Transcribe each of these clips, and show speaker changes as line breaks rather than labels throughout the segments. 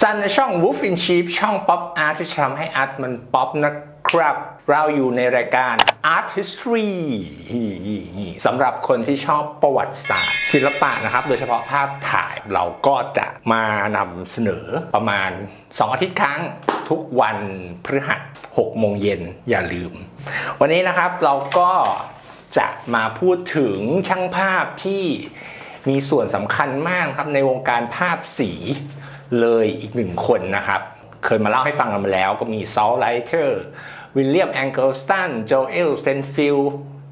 ซันในช่อง Wolf in Sheep ช่อง Pop Art ที่ทำให้อาร์ตมันป๊อปนะครับ เราอยู่ในรายการ Art History สำหรับคนที่ชอบประวัติศาสตร์ ศิลปะนะครับ โดยเฉพาะภาพถ่ายเราก็จะมานำเสนอประมาณ 2 อาทิตย์ครั้งทุกวันพฤหัส6โมงเย็นอย่าลืม วันนี้นะครับเราก็จะมาพูดถึงช่างภาพที่ มีส่วนสำคัญมากครับในวงการภาพสีเลยอีกหนึ่งคนนะครับ เคยมาเล่าให้ฟังกันมาแล้วก็มีซอลไลเทอร์วิลเลียมแองเกิลสตันโจเอลสเตนฟิล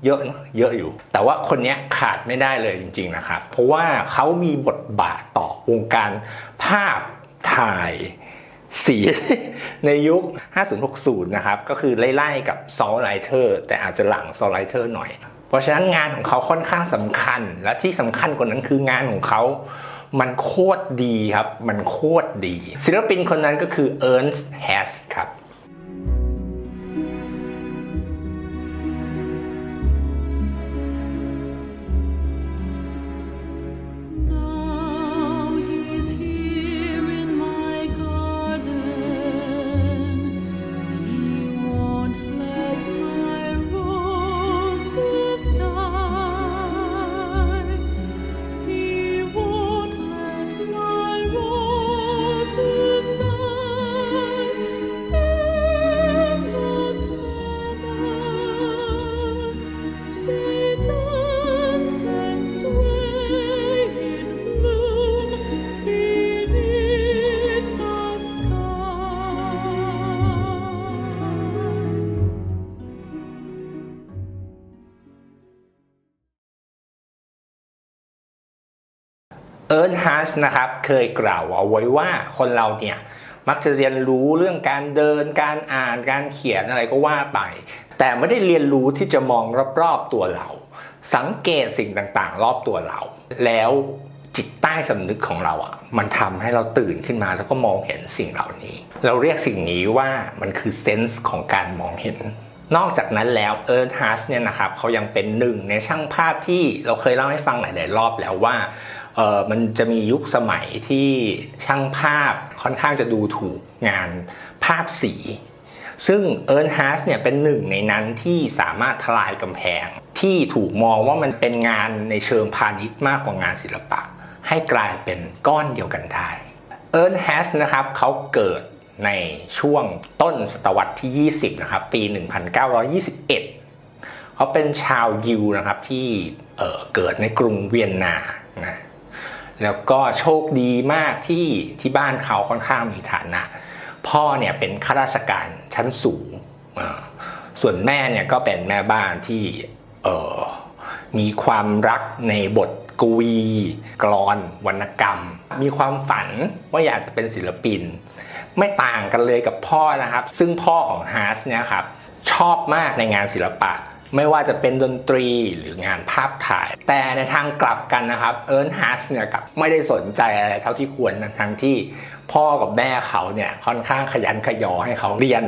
เยอะนะเยอะอยู่ แต่ว่าคนนี้ขาดไม่ได้เลยจริง ๆนะครับ เพราะว่าเขามีบทบาทต่อวงการภาพถ่ายสีในยุค 5060 นะครับ ก็คือไล่ๆกับ s o l l i g h t e r แต่อาจจะหลัง s o l l i g h t e r หน่อย ราะฉะนั้นงานของเขาค่อนข้างสำคัญ และที่สำคัญกว่านั้นคืองานของเขามันโคตรดีครับ มันโคตรดี ศิลปินคนนั้นก็คือเอิร์
นส์แฮสครั
บ อิร์นฮัสนะครับเคยกล่าวเอาไว้ว่าคนเราเนี่ยมักจะเรียนรู้เรื่องการเดินการอ่านการเขียนอะไรก็ว่าไป แต่ไม่ได้เรียนรู้ที่จะมองรอบๆตัวเรา สังเกตสิ่งต่างๆ รอบตัวเรา แล้วจิตใต้สำนึกของเราอะ มันทำให้เราตื่นขึ้นมาแล้วก็มองเห็นสิ่งเหล่านี้ เราเรียกสิ่งนี้ว่ามันคือเซนส์ของการมองเห็นนอกจากนั้นแล้วเอิร์นฮัสเนี่ยนะครับเขายังเป็นหนึ่งในช่างภาพที่เราเคยเล่าให้ฟังหลาย ๆ รอบแล้วว่า เออมันจะมียุคสมัยที่ช่างภาพค่อนข้างจะดูถูกงานภาพสี ซึ่งเอิร์นฮัสเนี่ยเป็นหนึ่งในนั้นที่สามารถทลายกำแพง ที่ถูกมองว่ามันเป็นงานในเชิงพาณิชย์มากกว่างานศิลปะ ให้กลายเป็นก้อนเดียวกันได้เอิร์นฮัสนะครับเขาเกิดในช่วงต้นศตวรรษที่ 20 นะครับ ปี 1921 เขาเป็นชาวยิวนะครับที่เเกิดในกรุงเวียนนานะ แล้วก็โชคดีมากที่ที่บ้านเขาค่อนข้างมีฐานะ พ่อเนี่ยเป็นข้าราชการชั้นสูง ส่วนแม่เนี่ยก็เป็นแม่บ้านที่เออมีความรักในบทกวีกลอน วรรณกรรม มีความฝันว่าอยากจะเป็นศิลปิน ไม่ต่างกันเลยกับพ่อนะครับ ซึ่งพ่อของฮาร์สเนี่ยครับชอบมากในงานศิลปะ ไม่ว่าจะเป็นดนตรีหรืองานภาพถ่าย แต่ในทางกลับกันนะครับเอิร์นฮาร์สเนี่ยกับไม่ได้สนใจอะไรเท่าที่ควรทั้งที่พ่อกับแม่เขาเนี่ยค่อนข้างขยันขยอให้เขาเรียน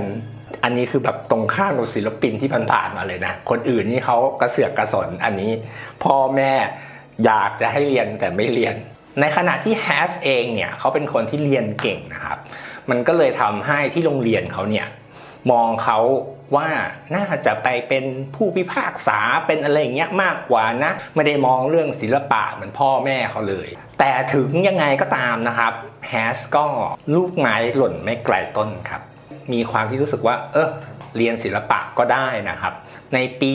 อันนี้คือแบบตรงข้ามกับศิลปินที่ผ่านๆมาเลยนะ คนอื่นนี่เขากระเสือกกระสนอันนี้ พ่อแม่อยากจะให้เรียนแต่ไม่เรียน ในขณะที่แฮสเองเนี่ยเขาเป็นคนที่เรียนเก่งนะครับ มันก็เลยทำให้ที่โรงเรียนเขาเนี่ยมองเขา ว่าน่าจะไปเป็นผู้พิพากษาเป็นอะไรอย่างเงี้ยมากกว่านะ ไม่ได้มองเรื่องศิลปะเหมือนพ่อแม่เขาเลย แต่ถึงยังไงก็ตามนะครับแฮสก็ลูกไม้หล่นไม่ไกลต้นครับ มีความที่รู้สึกว่า เออเรียนศิลปะก็ได้นะครับ ในปี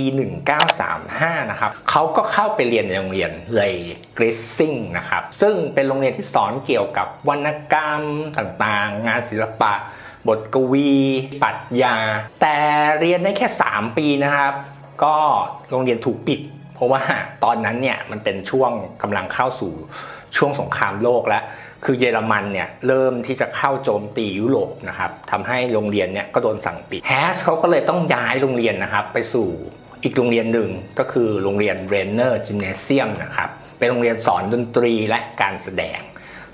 1935 นะครับเขาก็เข้าไปเรียนในโรงเรียนเลยกริสซิงนะครับ ซึ่งเป็นโรงเรียนที่สอนเกี่ยวกับวรรณกรรมต่างๆ งานศิลปะ บทกวี ปรัชญา แต่เรียนได้แค่ 3 ปีนะครับ ก็โรงเรียนถูกปิด เพราะว่าตอนนั้นเนี่ยมันเป็นช่วงกำลังเข้าสู่ช่วงสงครามโลกแล้ว คือเยอรมันเนี่ยเริ่มที่จะเข้าโจมตียุโรปนะครับทำให้โรงเรียนเนี่ยก็โดนสั่งปิดแฮสเขาก็เลยต้องย้ายโรงเรียนนะครับ ไปสู่อีกโรงเรียนหนึ่งก็คือโรงเรียนเรนเนอร์จิมเนเซียมนะครับ เป็นโรงเรียนสอนดนตรีและการแสดง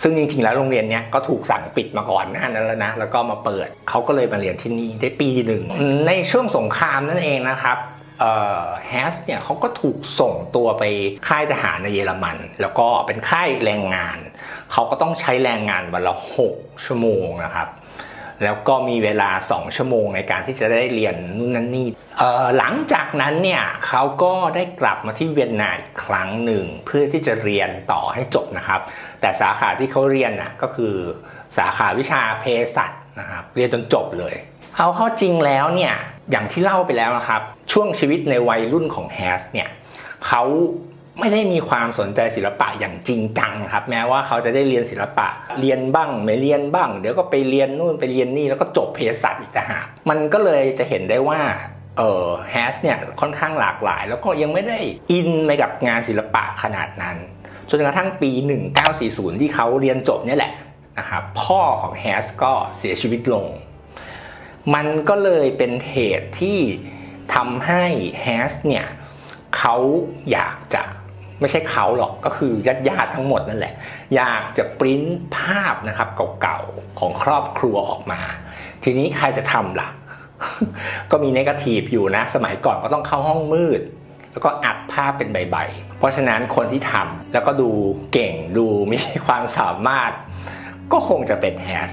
ซึ่งจริงๆแล้วโรงเรียนเนี้ยก็ถูกสั่งปิดมาก่อนหน้านั้นแล้วนะ แล้วก็มาเปิดเขาก็เลยมาเรียนที่นี่ได้ปีหนึ่ง ในช่วงสงครามนั่นเองนะครับแฮสเนี่ยเขาก็ถูกส่งตัวไปค่ายทหารในเยอรมัน แล้วก็เป็นค่ายแรงงาน เขาก็ต้องใช้แรงงานวันละ 6 ชั่วโมงนะครับ แล้วก็มีเวลา 2 ชั่วโมงในการที่จะได้เรียนนู่นนั่นนี่หลังจากนั้นเนี่ยเขาก็ได้กลับมาที่เวียนนาอีกครั้งหนึ่ง เพื่อที่จะเรียนต่อให้จบนะครับ แต่สาขาที่เขาเรียนน่ะก็คือสาขาวิชาเภสัชนะครับเรียนจนจบเลยเอาเข้าจริงแล้วเนี่ยอย่างที่เล่าไปแล้วนะครับ ช่วงชีวิตในวัยรุ่นของแฮสเนี่ยเขา ไม่ได้มีความสนใจศิลปะอย่างจริงจังครับ แม้ว่าเขาจะได้เรียนศิลปะ เรียนบ้างไม่เรียนบ้าง เดี๋ยวก็ไปเรียนนู่นไปเรียนนี่แล้วก็จบเภสัชอีกต่างหากมันก็เลยจะเห็นได้ว่าเออแฮสเนี่ยค่อนข้างหลากหลาย แล้วก็ยังไม่ได้อินไปกับงานศิลปะขนาดนั้นจนกระทั่งปี 1940 ที่เขาเรียนจบเนี่ยแหละนะครับพ่อของแฮสก็เสียชีวิตลง มันก็เลยเป็นเหตุที่ทำให้แฮสเนี่ยเขาอยากจะ ไม่ใช่เขาหรอกก็คือญาติญาติทั้งหมดนั่นแหละ อยากจะปริ้นภาพนะครับเก่าๆของครอบครัวออกมา ทีนี้ใครจะทำล่ะ ก็มีนกาทีฟอยู่นะ สมัยก่อนก็ต้องเข้าห้องมืด แล้วก็อัดภาพเป็นใบๆ เพราะฉะนั้นคนที่ทำแล้วก็ดูเก่งดูมีความสามารถ ก็คงจะเป็นแฮส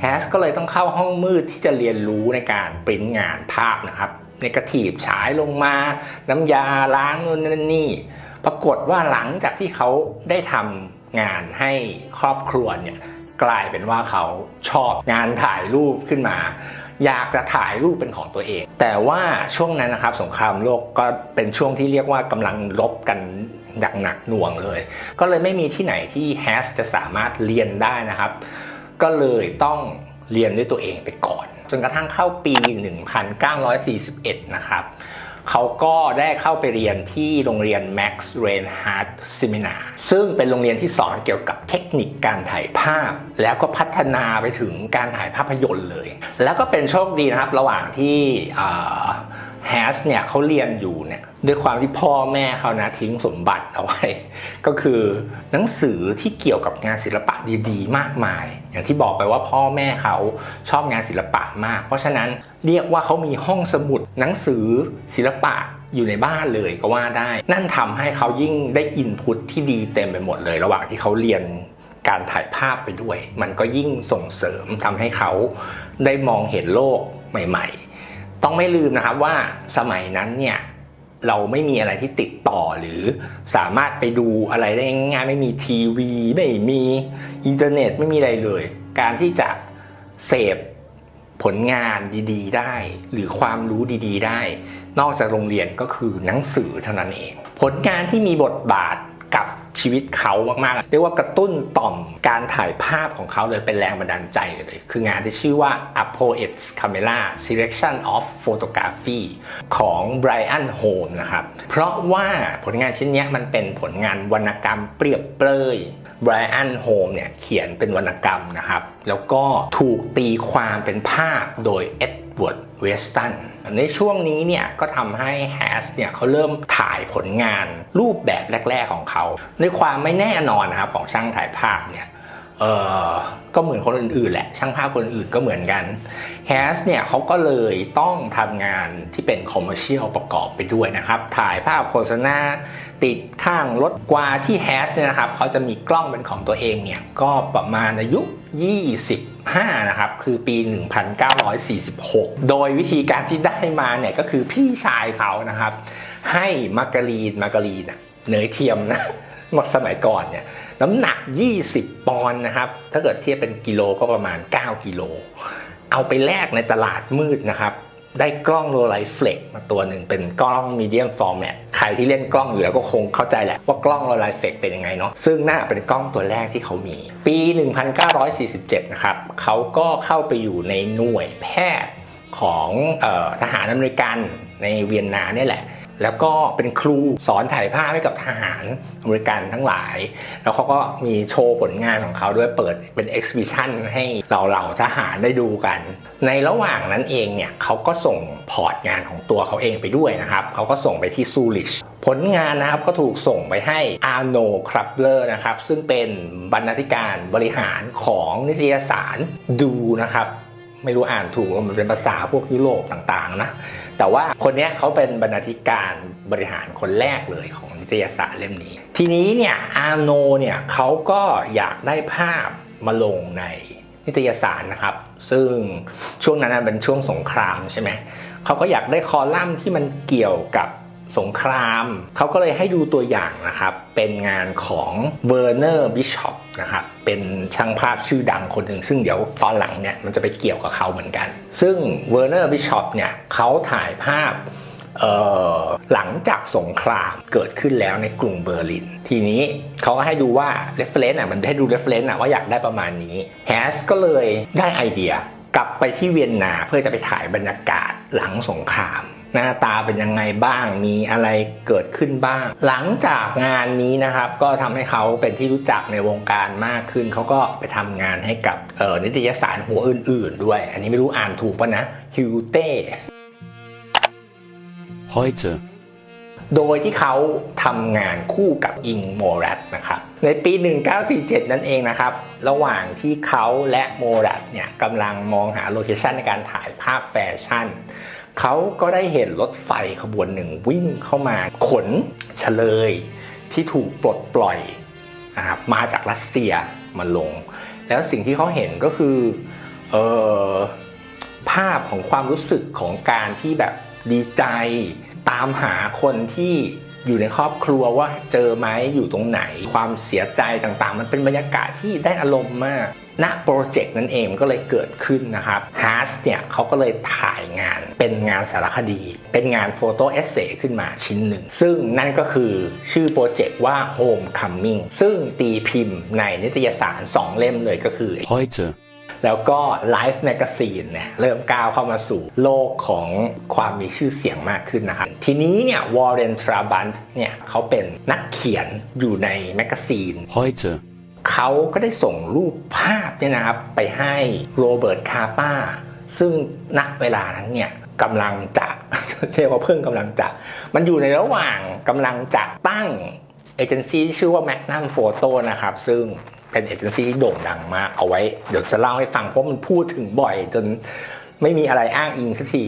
แฮสก็เลยต้องเข้าห้องมืดที่จะเรียนรู้ในการปริ้นงานภาพนะครับในกระถีบฉายลงมา น้ำยาล้างนู่นนั่นนี่ ปรากฏว่าหลังจากที่เขาได้ทำงานให้ครอบครัวเนี่ยกลายเป็นว่าเขาชอบงานถ่ายรูปขึ้นมา อยากจะถ่ายรูปเป็นของตัวเอง แต่ว่าช่วงนั้นนะครับสงครามโลกก็เป็นช่วงที่เรียกว่ากำลังรบกันอย่างหนักหน่วงเลย ก็เลยไม่มีที่ไหนที่แฮชจะสามารถเรียนได้นะครับ ก็เลยต้องเรียนด้วยตัวเองไปก่อน จนกระทั่งเข้าปี 1941 นะครับ เขาก็ได้เข้าไปเรียนที่โรงเรียน Max Reinhardt Seminar ซึ่งเป็นโรงเรียนที่สอนเกี่ยวกับเทคนิคการถ่ายภาพ แล้วก็พัฒนาไปถึงการถ่ายภาพยนตร์เลย แล้วก็เป็นโชคดีนะครับ ระหว่างที่แฮสเนี่ยเขาเรียนอยู่เนี่ย ด้วยความที่พ่อแม่เขานะทิ้งสมบัติเอาไว้ ก็คือหนังสือที่เกี่ยวกับงานศิลปะดีๆ มากมาย อย่างที่บอกไปว่าพ่อแม่เขาชอบงานศิลปะมาก เพราะฉะนั้นเรียกว่าเขามีห้องสมุดหนังสือศิลปะอยู่ในบ้านเลยก็ว่าได้ นั่นทำให้เขายิ่งได้อินพุตที่ดีเต็มไปหมดเลย ระหว่างที่เขาเรียนการถ่ายภาพไปด้วย มันก็ยิ่งส่งเสริมทำให้เขาได้มองเห็นโลกใหม่ ๆ ต้องไม่ลืมนะครับว่าสมัยนั้นเนี่ย เราไม่มีอะไรที่ติดต่อหรือสามารถไปดูอะไรได้ง่ายไม่มีทีวี ไม่มีอินเทอร์เน็ตไม่มีอะไรเลย การที่จะเสพผลงานดีๆ ได้ หรือความรู้ดีๆ ได้ นอกจากโรงเรียนก็คือหนังสือเท่านั้นเอง ผลงานที่มีบทบาท กับชีวิตเขามากๆ เรียกว่ากระตุ้นต่อมการถ่ายภาพของเขาเลยเป็นแรงบันดาลใจเลย คืองานที่ชื่อว่า a p o e t s Camera Selection of Photography ของ Brian Home นะครับ เพราะว่าผลงานชิ้นนี้มันเป็นผลงานวรรณกรรมเปรียบเปรย Brian Home เนี่ยเขียนเป็นวรรณกรรมนะครับ แล้วก็ถูกตีความเป็นภาพโดย Edward Weston ในช่วงนี้เนี่ยก็ทำให้แฮสเนี่ยเขาเริ่มถ่ายผลงานรูปแบบแรก ๆของเขา ในความไม่แน่นอนนะครับของช่างถ่ายภาพเนี่ยเออก็เหมือนคนอื่นๆแหละ ช่างภาพคนอื่นก็เหมือนกันแฮสเนี่ยเขาก็เลยต้องทำงานที่เป็นคอมเมอร์เชียลประกอบไปด้วยนะครับ ถ่ายภาพโฆษณา ติดข้างรถกว่าที่แฮสเนี่ยนะครับเขาจะมีกล้องเป็นของตัวเองเนี่ยก็ประมาณอายุ 25 นะครับ คือปี 1946 โดยวิธีการที่ได้มาเนี่ยก็คือพี่ชายเขานะครับ ให้มาการีนมาการีนอะเนยเทียมนะมสมัยก่อนเนี่ยน้ำหนัก 20 ปอนด์นะครับ ถ้าเกิดเทียบเป็นกิโลก็ประมาณ 9 กิโล เอาไปแลกในตลาดมืดนะครับ ได้กล้องโรไลเฟล็กมาตัวหนึ่งเป็นกล้องมีเดียมฟอร์แมตใครที่เล่นกล้องอยู่แล้วก็คงเข้าใจแหละว่ากล้องโรไลเฟล็กเป็นยังไงเนาะซึ่งน่าเป็นกล้องตัวแรกที่เขามี ปี 1947 นะครับเขาก็เข้าไปอยู่ในหน่วยแพทย์ของออทหารอเมริกันในเวียนนาเนี่ยแหละ แล้วก็เป็นครูสอนถ่ายภาพให้กับทหารอเมริกันทั้งหลาย แล้วเขาก็มีโชว์ผลงานของเขาด้วยเปิดเป็นเอ็กซิบิชันให้เราเหล่าทหารได้ดูกัน ในระหว่างนั้นเองเนี่ยเขาก็ส่งพอร์ตงานของตัวเขาเองไปด้วยนะครับเขาก็ส่งไปที่ซูริชผลงานนะครับก็ถูกส่งไปให้อาร์โนครัปเลอร์นะครับซึ่งเป็นบรรณาธิการบริหารของนิตยสารดูนะครับ ไม่รู้อ่านถูกมันเป็นภาษาพวกยุโรปต่างๆนะ แต่ว่าคนนี้เขาเป็นบรรณาธิการบริหารคนแรกเลยของนิตยสารเล่มนี้ ทีนี้เนี่ยอาโนเนี่ยเขาก็อยากได้ภาพมาลงในนิตยสารนะครับ ซึ่งช่วงนั้นเป็นช่วงสงครามใช่ไหมเขาก็อยากได้คอลัมน์ที่มันเกี่ยวกับ สงคราม เขาก็เลยให้ดูตัวอย่างนะครับ เป็นงานของเวอร์เนอร์บิชอปนะครับเป็นช่างภาพชื่อดังคนหนึ่งซึ่งเดี๋ยวตอนหลังเนี่ยมันจะไปเกี่ยวกับเขาเหมือนกัน ซึ่งเวอร์เนอร์บิชอปเนี่ยเขาถ่ายภาพหลังจากสงครามเกิดขึ้นแล้วในกรุงเบอร์ลิน ทีนี้เขาก็ให้ดูว่า reference อะมันให้ดู reference อะว่าอยากได้ประมาณนี้แฮสก็เลยได้ไอเดียกลับไปที่เวียนนาเพื่อจะไปถ่ายบรรยากาศหลังสงคราม หน้าตาเป็นยังไงบ้าง มีอะไรเกิดขึ้นบ้าง หลังจากงานนี้นะครับ ก็ทำให้เขาเป็นที่รู้จักในวงการมากขึ้น เขาก็ไปทำงานให้กับเอ่อนิตยสารหัวอื่น ๆ ด้วย อันนี้ไม่รู้อ่านถูกปะนะฮิวเต้
heute,
โดยที่เขาทำงานคู่กับอิงโมรัตนะครับ ในปี 1947 นั่นเองนะครับ ระหว่างที่เขาและโมรัตเนี่ยกำลังมองหาโลเคชันในการถ่ายภาพแฟชั่น เขาก็ได้เห็นรถไฟขบวนหนึ่งวิ่งเข้ามาขนเฉลยที่ถูกปลดปล่อยนะครับมาจากรัสเซียมาลง แล้วสิ่งที่เขาเห็นก็คือเออภาพของความรู้สึกของการที่แบบดีใจ ตามหาคนที่ อยู่ในครอบครัวว่าเจอไหมอยู่ตรงไหน ความเสียใจต่างๆ มันเป็นบรรยากาศที่ได้อารมณ์มากณโปรเจกต์นั้นเองก็เลยเกิดขึ้นนะครับฮาร์สเนี่ยเขาก็เลยถ่ายงานเป็นงานสารคดี เป็นงานโฟโต้เอเซขึ้นมาชิ้นหนึ่ง ซึ่งนั่นก็คือชื่อโปรเจกต์ว่า Homecoming ซึ่งตีพิมพ์ในนิตยสาร 2 เล่มเลยก็คือ
heute,
แล้วก็ Life Magazine เนี่ยเริ่มก้าวเข้ามาสู่โลกของความมีชื่อเสียงมากขึ้นนะครับทีนี้เนี่ยวอร์เรนทราบันเนี่ยเขาเป็นนักเขียนอยู่ในแมกกาซีน
heute,
เขาก็ได้ส่งรูปภาพเนี่ยนะครับไปให้โรเบิร์ตคาป้า ซึ่งณเวลานั้นเนี่ยกำลังจะเรียกว่าเพิ่งกำลังจะมันอยู่ในระหว่างกำลังจะตั้งเอเจนซี่ที่ชื่อว่า Magnum Photo นะครับ ซึ่ง เป็นเอเจนซี่ที่โด่งดังมากเอาไว้ เดี๋ยวจะเล่าให้ฟังเพราะมันพูดถึงบ่อยจนไม่มีอะไรอ้างอิงสักที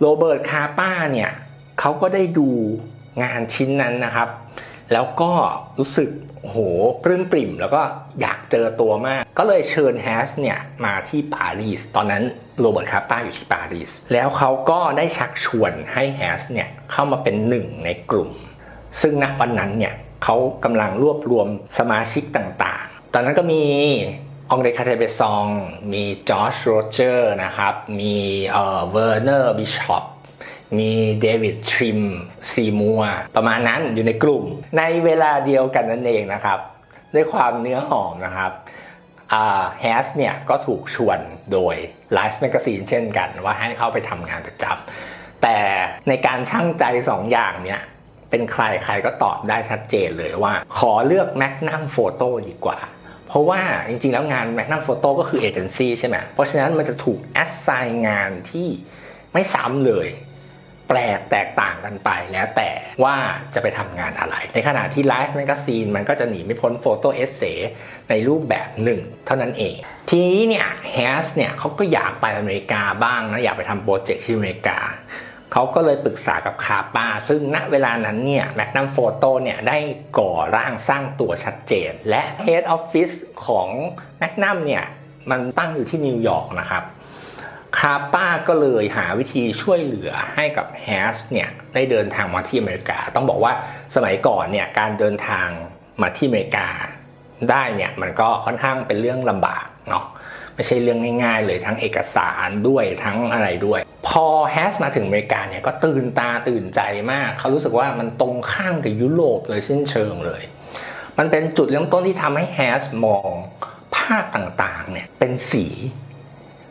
โรเบิร์ตคาป้าเนี่ยเขาก็ได้ดูงานชิ้นนั้นนะครับ แล้วก็รู้สึกโหปลื้มปริ่ม แล้วก็อยากเจอตัวมาก ก็เลยเชิญแฮสเนี่ยมาที่ปารีส ตอนนั้นโรเบิร์ตคาป้าอยู่ที่ปารีส แล้วเขาก็ได้ชักชวนให้แฮสเนี่ยเข้ามาเป็นหนึ่งในกลุ่ม ซึ่งณวันนั้นเนี่ยเขากำลังรวบรวมสมาชิกต่าง ตอนนั้นก็มีองเดคาเทเบซอง มีจอร์จโรเจอร์นะครับ มีเอ่อเวอร์เนอร์บิชอปมีเดวิดทริมซีมัวประมาณนั้นอยู่ในกลุ่ม ในเวลาเดียวกันนั่นเองนะครับ ด้วยความเนื้อหอมนะครับแฮสเนี่ยก็ถูกชวนโดย Life Magazine เช่นกันว่าให้เข้าไปทำงานประจำแต่ในการช่างใจสองอย่างเนี่ยเป็นใครใครก็ตอบได้ชัดเจนเลยว่า ขอเลือก Magnum Photo ดีกว่า เพราะว่าจริงๆ แล้วงาน Magnum Photo ก็คือเอเจนซี่ใช่ไหมเพราะฉะนั้นมันจะถูกแอสไซน์งานที่ไม่ซ้ำเลย แปลกแตกต่างกันไปแล้วแต่ว่าจะไปทำงานอะไร ในขณะที่ Life Magazine มันก็จะหนีไม่พ้นโฟโต้เอเซในรูปแบบหนึ่งเท่านั้นเอง ทีนี้เนี่ยแฮสเนี่ยเขาก็อยากไปอเมริกาบ้างนะ อยากไปทำโปรเจกต์ที่อเมริกา เขาก็เลยปรึกษากับคาปาซึ่งณเวลานั้นเนี่ยแมกนัมโฟโต้เนี่ยได้ก่อร่างสร้างตัวชัดเจน และ Head Office ของแมกนัมเนี่ยมันตั้งอยู่ที่นิวยอร์กนะครับคาป้าก็เลยหาวิธีช่วยเหลือให้กับแฮสเนี่ยได้เดินทางมาที่อเมริกา ต้องบอกว่าสมัยก่อนเนี่ยการเดินทางมาที่อเมริกาได้เนี่ยมันก็ค่อนข้างเป็นเรื่องลำบากเนาะ ไม่ใช่เรื่องง่าย ๆ เลยทั้งเอกสารด้วยทั้งอะไรด้วย พอแฮสมาถึงอเมริกาเนี่ยก็ตื่นตาตื่นใจมาก เขารู้สึกว่ามันตรงข้ามกับยุโรปเลยสิ้นเชิงเลย มันเป็นจุดเริ่มต้นที่ทำให้แฮสมองภาพต่างๆเนี่ยเป็นสี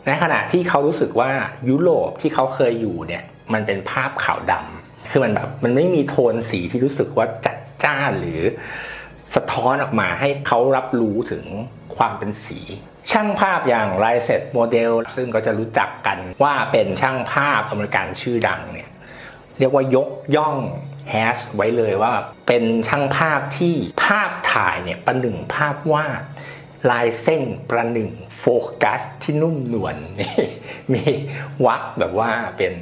ในขณะที่เขารู้สึกว่ายุโรปที่เขาเคยอยู่เนี่ยมันเป็นภาพขาวดำคือมันแบบมันไม่มีโทนสีที่รู้สึกว่าจัดจ้านหรือสะท้อนออกมาให้เขารับรู้ถึงความเป็นสี ช่างภาพอย่างไรเซตโมเดล ซึ่งก็จะรู้จักกันว่าเป็นช่างภาพอเมริกันชื่อดังเนี่ยเรียกว่ายกย่องแฮชไว้เลยว่าเป็นช่างภาพที่ภาพถ่ายเนี่ยประหนึ่งภาพวาด ลายเส้นประหนึ่งโฟกัสที่นุ่มนวลนี่มีวักแบบว่าเป็น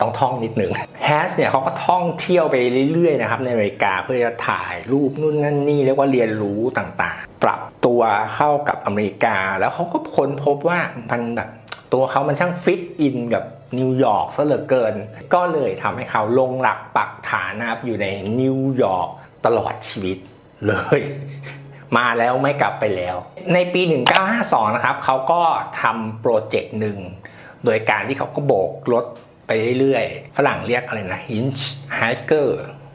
ต้องท่องนิดหนึ่งแฮสเนี่ยเขาก็ท่องเที่ยวไปเรื่อยๆนะครับในอเมริกาเพื่อจะถ่ายรูปนู่นนั่นนี่เรียกว่าเรียนรู้ต่างๆ ปรับตัวเข้ากับอเมริกา แล้วเขาก็ค้นพบว่ามันแบบตัวเขามันช่างฟิตอินกับนิวยอร์กซะเหลือเกิน ก็เลยทำให้เขาลงหลักปักฐานนะครับอยู่ในนิวยอร์กตลอดชีวิตเลย มาแล้วไม่กลับไปแล้ว ในปี 1952 นะครับเขาก็ทำโปรเจกต์หนึ่ง โดยการที่เขาก็โบกรถไปเรื่อยๆ ฝรั่งเรียกอะไรนะ hinge hiker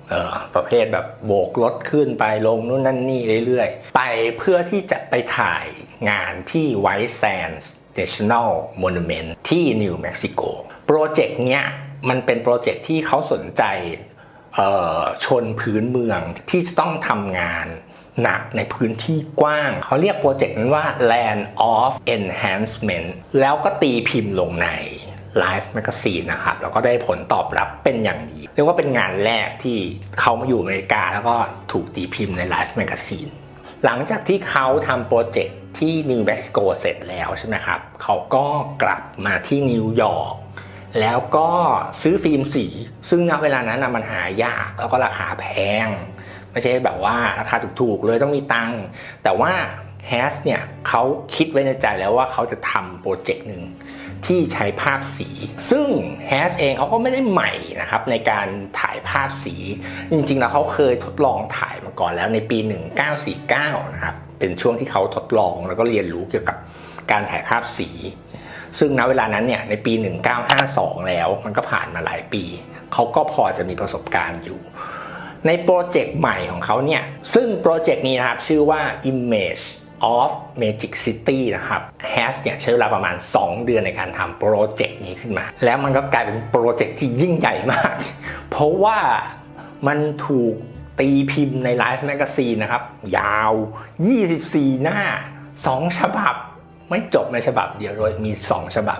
เออประเภทแบบโบกรถขึ้นไปลงนู่นนั่นนี่เรื่อยๆ ไปเพื่อที่จะไปถ่ายงานที่ White Sands National Monument ที่นิวเม็กซิโกโปรเจกต์เนี้ยมันเป็นโปรเจกต์ที่เขาสนใจออชนพื้นเมืองที่จะต้องทำงาน หนักในพื้นที่กว้าง เขาเรียกโปรเจกต์นั้นว่า Land of Enhancement แล้วก็ตีพิมพ์ลงใน Life Magazine นะครับ แล้วก็ได้ผลตอบรับเป็นอย่างดี เรียกว่าเป็นงานแรกที่เขามาอยู่อเมริกา แล้วก็ถูกตีพิมพ์ใน Life Magazine หลังจากที่เขาทำโปรเจกต์ที่นิวเม็กซิโกเสร็จแล้วใช่ไหมครับ เขาก็กลับมาที่นิวยอร์กแล้วก็ซื้อฟิล์มสี ซึ่งณเวลานั้นมันหายากแล้วก็ราคาแพง ไม่ใช่แบบว่าราคาถูกๆเลยต้องมีตังค์แต่ว่าแฮสเนี่ยเขาคิดไว้ในใจแล้วว่าเขาจะทำโปรเจกต์หนึ่งที่ใช้ภาพสี ซึ่งแฮสเองเขาก็ไม่ได้ใหม่นะครับในการถ่ายภาพสี จริงๆแล้วเขาเคยทดลองถ่ายมาก่อนแล้วในปี 1949 นะครับ เป็นช่วงที่เขาทดลองแล้วก็เรียนรู้เกี่ยวกับการถ่ายภาพสี ซึ่งณเวลานั้นเนี่ยในปี 1952 แล้วมันก็ผ่านมาหลายปี เขาก็พอจะมีประสบการณ์อยู่ ในโปรเจกต์ใหม่ของเขาเนี่ย ซึ่งโปรเจกต์นี้นะครับ ชื่อว่า Image of Magic City นะครับ Has เนี่ยใช้เวลาประมาณ 2 เดือนในการทำโปรเจกต์นี้ขึ้นมา แล้วมันก็กลายเป็นโปรเจกต์ที่ยิ่งใหญ่มาก เพราะว่ามันถูกตีพิมพ์ใน Life Magazine นะครับ ยาว 24 หน้า 2 ฉบับ ไม่จบในฉบับเดียวด้วยมี 2 ฉบับ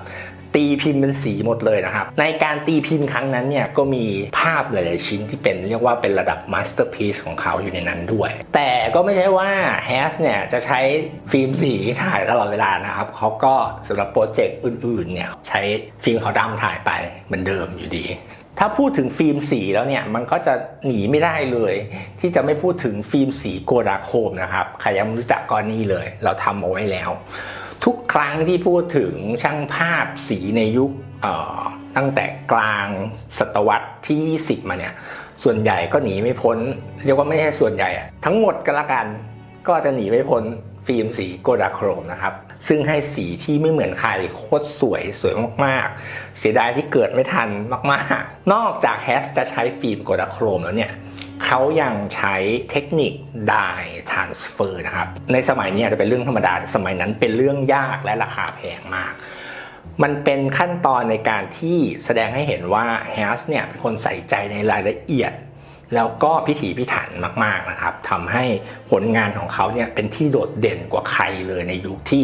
ตีพิมพ์เป็นสีหมดเลยนะครับ ในการตีพิมพ์ครั้งนั้นเนี่ยก็มีภาพหลาย ๆ ชิ้นที่เป็นเรียกว่าเป็นระดับมาสเตอร์พีซของเขาอยู่ในนั้นด้วย แต่ก็ไม่ใช่ว่าแฮสเนี่ยจะใช้ฟิล์มสีถ่ายตลอดเวลานะครับเขาก็สำหรับโปรเจกต์อื่น ๆ เนี่ยใช้ฟิล์มขาวดำถ่ายไปเหมือนเดิมอยู่ดีถ้าพูดถึงฟิล์มสีแล้วเนี่ยมันก็จะหนีไม่ได้เลย ที่จะไม่พูดถึงฟิล์มสีโกดาโคมนะครับใครยังไม่รู้จักก็นี่เลย เราทำเอาไว้แล้ว ทุกครั้งที่พูดถึงช่างภาพสีในยุคตั้งแต่กลางศตวรรษที่ 20 มาเนี่ย ส่วนใหญ่ก็หนีไม่พ้น เรียกว่าไม่ใช่ส่วนใหญ่อะทั้งหมดก็แล้วกันก็จะหนีไม่พ้นฟิล์มสีโกดาโครมนะครับ ซึ่งให้สีที่ไม่เหมือนใครโคตรสวยสวยมากๆ เสียดายที่เกิดไม่ทันมากๆ นอกจากแฮชจะใช้ฟิล์มโกดาโครมแล้วเนี่ย เขายังใช้เทคนิค dye transfer นะครับ ในสมัยนี้อาจจะเป็นเรื่องธรรมดาแต่สมัยนั้นเป็นเรื่องยากและราคาแพงมาก มันเป็นขั้นตอนในการที่แสดงให้เห็นว่าแฮสเนี่ยเป็นคนใส่ใจในรายละเอียด แล้วก็พิถีพิถันมากๆนะครับทำให้ผลงานของเขาเนี่ยเป็นที่โดดเด่นกว่าใครเลยในยุคที่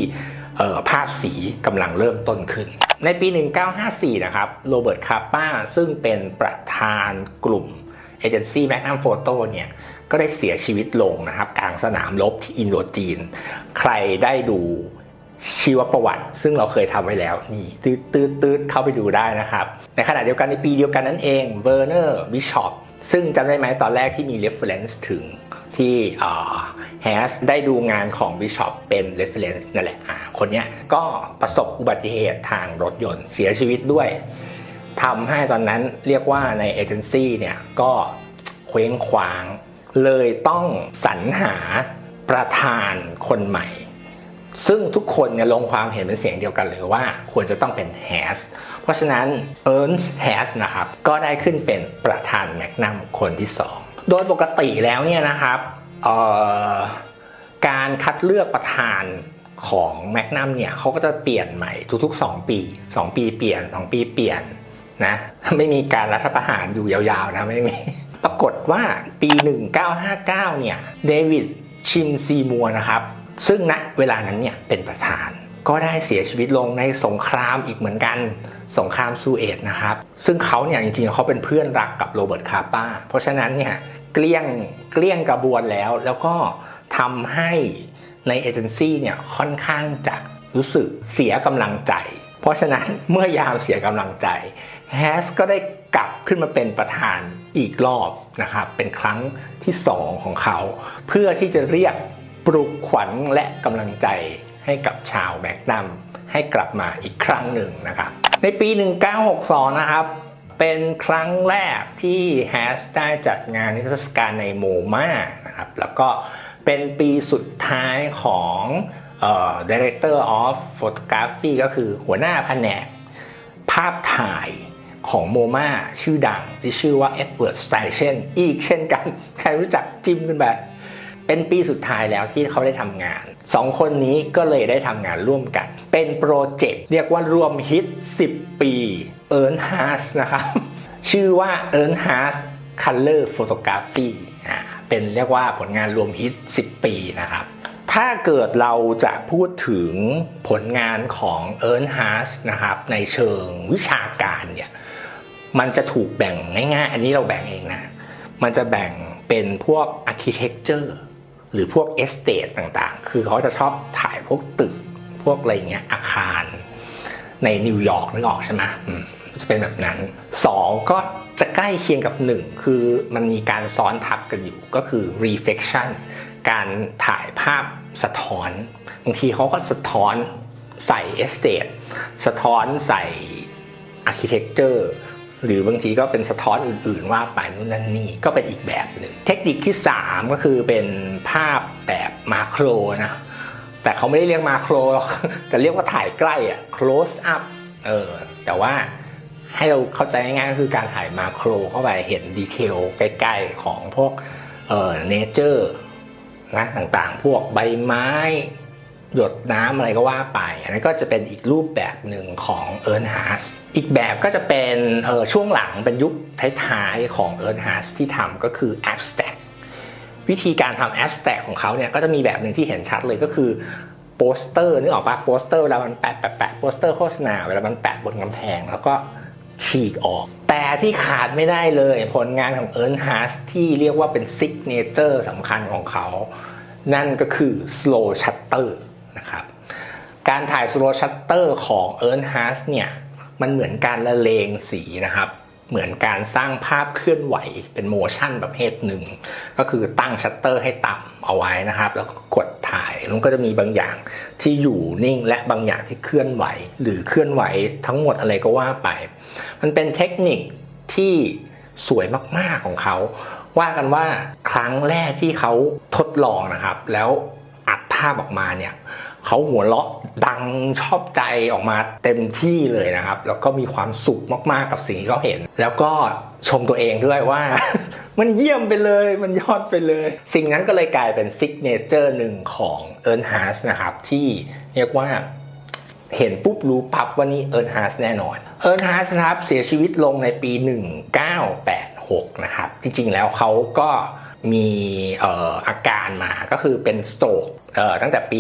ภาพสีกำลังเริ่มต้นขึ้น ในปี 1954 นะครับ โรเบิร์ต คาป้า ซึ่งเป็นประธานกลุ่ม เอเจนซี่แมกนัมโฟโต้เนี่ยก็ได้เสียชีวิตลงนะครับกลางสนามรบที่อินโดจีน ใครได้ดูชีวประวัติ ซึ่งเราเคยทำไว้แล้วนี่ตืดตืดตืดเข้าไปดูได้นะครับ ในขณะเดียวกันในปีเดียวกันนั่นเองเวอร์เนอร์บิชอปซึ่งจำได้ไหมตอนแรกที่มี reference ถึงที่แฮสได้ดูงานของบิชอปเป็น reference นั่นแหละคนเนี้ยก็ประสบอุบัติเหตุทางรถยนต์เสียชีวิตด้วย ทำให้ตอนนั้นเรียกว่าในเอเจนซี่เนี่ยก็เคว้งคว้าง เลยต้องสรรหาประธานคนใหม่ ซึ่งทุกคนเนี่ยลงความเห็นเป็นเสียงเดียวกันเลยว่าควรจะต้องเป็นแฮสเพราะฉะนั้นเอิร์นส์แฮสนะครับก็ได้ขึ้นเป็นประธานแมกนัมคนที่ 2 โดยปกติแล้วเนี่ยนะครับการคัดเลือกประธานของแมกนัมเนี่ยเขาก็จะเปลี่ยนใหม่ทุกๆ 2 ปี 2 ปีเปลี่ยน 2 ปีเปลี่ยน นะไม่มีการรัฐประหารอยู่ยาวๆนะไม่มีปรากฏว่าปี 1959 เนี่ยเดวิดชิมซีมัวนะครับ ซึ่งณเวลานั้นเนี่ยเป็นประธาน ก็ได้เสียชีวิตลงในสงครามอีกเหมือนกัน สงครามซูเอตนะครับ ซึ่งเขาเนี่ยจริงๆเขาเป็นเพื่อนรักกับโรเบิร์ตคาร์ปาเพราะฉะนั้นเนี่ยเกลี้ยงเกลี้ยงกระบวนแล้ว แล้วก็ทำให้ในเอเจนซี่เนี่ยค่อนข้างจะรู้สึกเสียกำลังใจ เพราะฉะนั้นเมื่อยามเสียกำลังใจ แฮสก็ได้กลับขึ้นมาเป็นประธานอีกรอบนะครับ เป็นครั้งที่สองของเขา เพื่อที่จะเรียกปลุกขวัญและกำลังใจให้กับชาวแมกนัมให้กลับมาอีกครั้งหนึ่งนะครับ ในปี 1962 นะครับ เป็นครั้งแรกที่แฮสได้จัดงานนิทรรศการในโมมานะครับ แล้วก็เป็นปีสุดท้ายของเอ่อ Director of Photography ก็คือหัวหน้าแผนกภาพถ่าย ของโมมาชื่อดังที่ชื่อว่าเอ็ดเวิร์ดสไตเชนอีกเช่นกัน ใครรู้จักจิ้มขึ้นไปเป็นปีสุดท้ายแล้วที่เขาได้ทำงานสองคนนี้ก็เลยได้ทำงานร่วมกัน เป็นโปรเจกต์เรียกว่ารวมฮิต 10 ปีเอิร์นฮาร์สนะครับ ชื่อว่าเอิร์นฮาร์ส Color Photography อ่าเป็นเรียกว่าผลงานรวมฮิต 10 ปีนะครับถ้าเกิดเราจะพูดถึงผลงานของเอิร์นฮาร์สนะครับในเชิงวิชาการเนี่ย มันจะถูกแบ่งง่ายๆ อันนี้เราแบ่งเองนะ มันจะแบ่งเป็นพวก architecture หรือพวก estate ต่างๆ คือเขาจะชอบถ่ายพวกตึก พวกอะไรเงี้ยอาคาร ในนิวยอร์กนึกออกใช่ไหมอืมจะเป็นแบบนั้น 2 ก็จะใกล้เคียงกับ 1 คือมันมีการซ้อนทับกันอยู่ก็คือ reflection การถ่ายภาพสะท้อนบางทีเขาก็สะท้อนใส่ estate สะท้อนใส่ architecture หรือบางทีก็เป็นสะท้อนอื่นๆ ว่าไปนู่นนั่นนี่ก็เป็นอีกแบบหนึ่งเทคนิคที่ 3 ก็คือเป็นภาพแบบมาโครนะแต่เขาไม่ได้เรียกมาโครหรอกแต่เรียกว่าถ่ายใกล้อะ close up เออแต่ว่าให้เราเข้าใจง่ายๆก็คือการถ่ายมาโครเข้าไปเห็นดีเทลใกล้ๆของพวกเอ่อเนเจอร์นะต่างๆ พวกใบไม้ หยดน้ำอะไรก็ว่าไป อันนั้นก็จะเป็นอีกรูปแบบหนึ่งของเอิร์นฮาร์สอีกแบบก็จะเป็นเออช่วงหลังเป็นยุคท้ายๆของเอิร์นฮาร์สที่ทำก็คือ abstract วิธีการทำ abstract ของเขาเนี่ยก็จะมีแบบหนึ่งที่เห็นชัดเลยก็คือโปสเตอร์นึกออกปะโปสเตอร์เวลามันแปะแปะแปะโปสเตอร์โฆษณาเวลามันแปะบนกำแพง แล้วก็ฉีกออก แต่ที่ขาดไม่ได้เลย ผลงานของเอิร์นฮาร์สที่เรียกว่าเป็นซิกเนเจอร์สำคัญของเขา นั่นก็คือ slow shutter นะครับการถ่าย slow shutter ของ e a r n h a s เนี่ยมันเหมือนการละเลงสีนะครับ เหมือนการสร้างภาพเคลื่อนไหวเป็นโมชั่นประเภทหนึ่ง ก็คือตั้งชัตเตอร์ให้ต่ำเอาไว้นะครับ แล้วก็กดถ่ายมันก็จะมีบางอย่างที่อยู่นิ่งและบางอย่างที่เคลื่อนไหว หรือเคลื่อนไหวทั้งหมดอะไรก็ว่าไป มันเป็นเทคนิคที่สวยมากๆของเขาว่ากันว่าครั้งแรกที่เขาทดลองนะครับ แล้ว อัดภาพออกมาเนี่ยเขาหัวเราะดังชอบใจออกมาเต็มที่เลยนะครับ แล้วก็มีความสุขมากๆกับสิ่งที่เขาเห็น แล้วก็ชมตัวเองด้วยว่า มันเยี่ยมไปเลยมันยอดไปเลย สิ่งนั้นก็เลยกลายเป็นซิกเนเจอร์หนึ่งของเอิร์นฮาสนะครับที่เรียกว่าเห็นปุ๊บรู้ปั๊บว่านี่เอิร์นฮาสแน่นอนเอิร์นฮาสนะครับเสียชีวิตลงในปี 1986 นะครับ จริงๆแล้วเขาก็ มีอาการมาก็คือเป็นสโตรกตั้งแต่ปี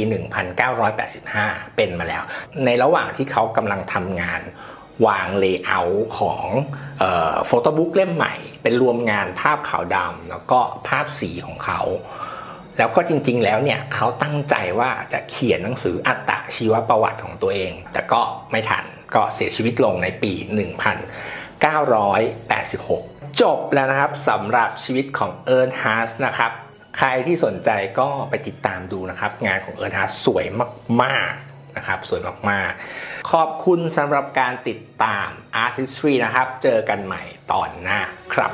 1985 เป็นมาแล้ว ในระหว่างที่เขากำลังทำงานวางเลเยอร์ของโฟโต้บุ๊กเล่มใหม่ เป็นรวมงานภาพขาวดำแล้วก็ภาพสีของเขา แล้วก็จริงๆแล้วเนี่ยเขาตั้งใจว่าจะเขียนหนังสืออัตชีวประวัติของตัวเอง แต่ก็ไม่ทันก็เสียชีวิตลงในปี 1986 จบแล้วนะครับสำหรับชีวิตของเอิร์นฮาร์สนะครับ ใครที่สนใจก็ไปติดตามดูนะครับ งานของเอิร์นฮาร์สสวยมากๆนะครับ สวยมากๆ ขอบคุณสำหรับการติดตาม Artistry นะครับ เจอกันใหม่ตอนหน้าครับ